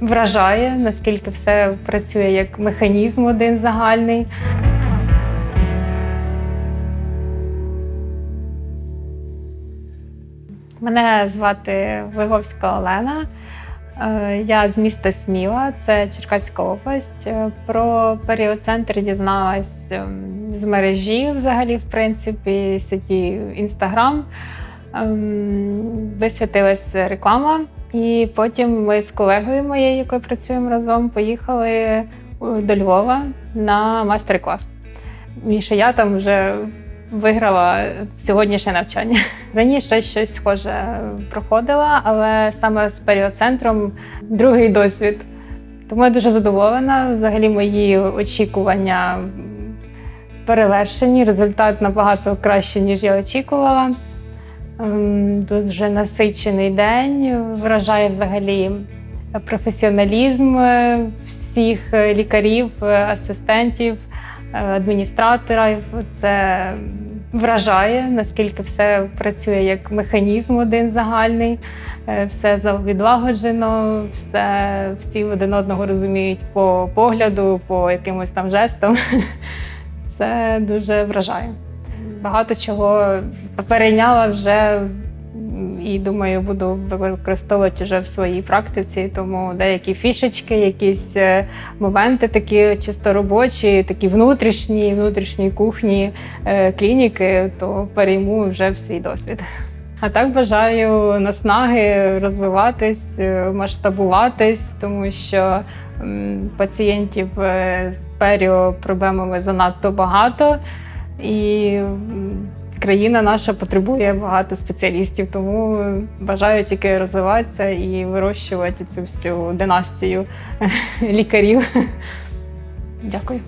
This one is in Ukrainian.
Вражає, наскільки все працює як механізм один загальний. Мене звати Виговська Олена. Е, Я з міста Сміла, це Черкаська область. Е, Про періоцентр дізналась ем, з мережі, взагалі, в принципі, сеті Інстаграм. Ем, Висвітилась реклама, і потім ми з колегою моєю, якою працюємо разом, поїхали е, до Львова на майстер-клас. Більше я там вже виграла сьогоднішнє навчання. Раніше щось схоже проходила, але саме з періоцентром другий досвід. Тому я дуже задоволена. Взагалі, мої очікування перевершені. Результат набагато краще, ніж я очікувала. Ем, Дуже насичений день. Вражає взагалі професіоналізм е, всіх е, лікарів, е, асистентів, адміністраторів. Це вражає, наскільки все працює як механізм один загальний, все відлагоджено, все, всі один одного розуміють по погляду, по якимось там жестам. Це дуже вражає. Багато чого перейняла вже і думаю, буду використовувати вже в своїй практиці. Тому деякі фішечки, якісь е, моменти такі чисто робочі, такі внутрішні, внутрішньої кухні е, клініки, то перейму вже в свій досвід. А так бажаю наснаги розвиватись, е, масштабуватись, тому що пацієнтів з періопроблемами занадто багато, і країна наша потребує багато спеціалістів, тому бажаю тільки розвиватися і вирощувати цю всю династію лікарів. Дякую.